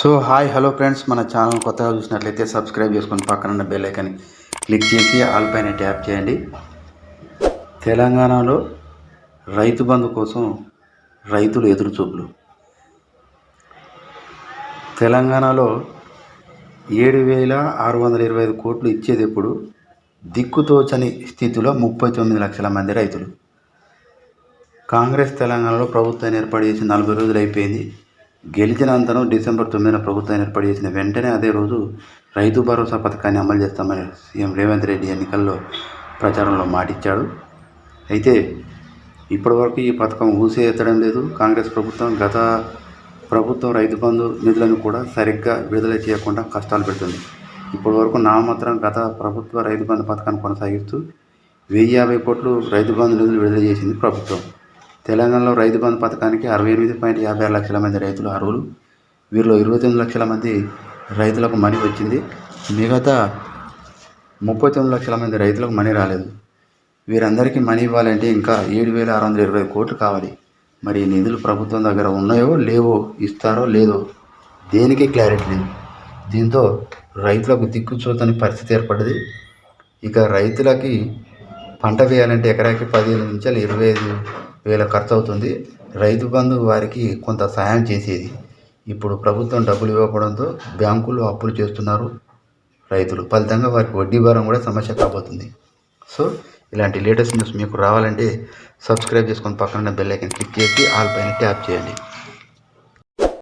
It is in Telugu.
So hi hello friends. మన ఛానల్ కొత్తగా చూసినట్లయితే సబ్స్క్రైబ్ చేసుకొని పక్కన ఉన్న బెల్ క్లిక్ చేసి ఆల్ పైన ట్యాప్ చేయండి. తెలంగాణలో రైతు బంధు కోసం రైతులు ఎదురుచూపులు. తెలంగాణలో ఏడు వేల ఆరు వందల ఇరవై ఐదు కోట్లు ఇచ్చేది ఎప్పుడు దిక్కుతోచని స్థితిలో ముప్పై తొమ్మిది లక్షల మంది రైతులు. కాంగ్రెస్ తెలంగాణలో ప్రభుత్వాన్ని ఏర్పాటు చేసి నలభై రోజులు అయిపోయింది. గెలిచిన అంతరం డిసెంబర్ తొమ్మిదిన ప్రభుత్వం ఏర్పాటు చేసిన వెంటనే అదే రోజు రైతు భరోసా పథకాన్ని అమలు చేస్తామని సీఎం రేవంత్ రెడ్డి ఎన్నికల్లో ప్రచారంలో మాటిచ్చాడు. అయితే ఇప్పటివరకు ఈ పథకం ఊసే ఎత్తడం లేదు. కాంగ్రెస్ ప్రభుత్వం గత ప్రభుత్వం రైతు బంధు నిధులను కూడా సరిగ్గా విడుదల చేయకుండా కష్టాలు పెడుతుంది. ఇప్పటి వరకు నామాత్రం గత ప్రభుత్వ రైతు బంధు పథకాన్ని కొనసాగిస్తూ వెయ్యి యాభై కోట్లు రైతు బంధు నిధులు విడుదల చేసింది ప్రభుత్వం. తెలంగాణలో రైతు బంధు పథకానికి అరవై ఎనిమిది పాయింట్ యాభై ఆరు లక్షల మంది రైతులు అర్హులు. వీరిలో ఇరవై తొమ్మిది లక్షల మంది రైతులకు మనీ వచ్చింది. మిగతా ముప్పై తొమ్మిది లక్షల మంది రైతులకు మనీ రాలేదు. వీరందరికీ మనీ ఇవ్వాలంటే ఇంకా ఏడు వేల ఆరు వందల ఇరవై కోట్లు కావాలి. మరి నిధులు ప్రభుత్వం దగ్గర ఉన్నాయో లేవో ఇస్తారో లేదో దేనికి క్లారిటీ లేదు. దీంతో రైతులకు దిక్కుచోతని పరిస్థితి ఏర్పడింది. ఇక రైతులకి పంట వేయాలంటే ఎకరాకి పదిహేను నుంచి ఇరవై ఐదు వేల ఖర్చు అవుతుంది రైతు బంధు వారికి కొంత సహాయం చేసేది. ఇప్పుడు ప్రభుత్వం డబ్బులు ఇవ్వకపోవడంతో బ్యాంకులు అప్పులు చేస్తున్నారు రైతులు. ఫలితంగా వారికి వడ్డీ భారం కూడా సమస్య కాబోతుంది. సో ఇలాంటి లేటెస్ట్ న్యూస్ మీకు రావాలంటే సబ్స్క్రైబ్ చేసుకొని పక్కన బెల్ ఐకన్ క్లిక్ చేసి ఆల్ పైన ట్యాప్ చేయండి.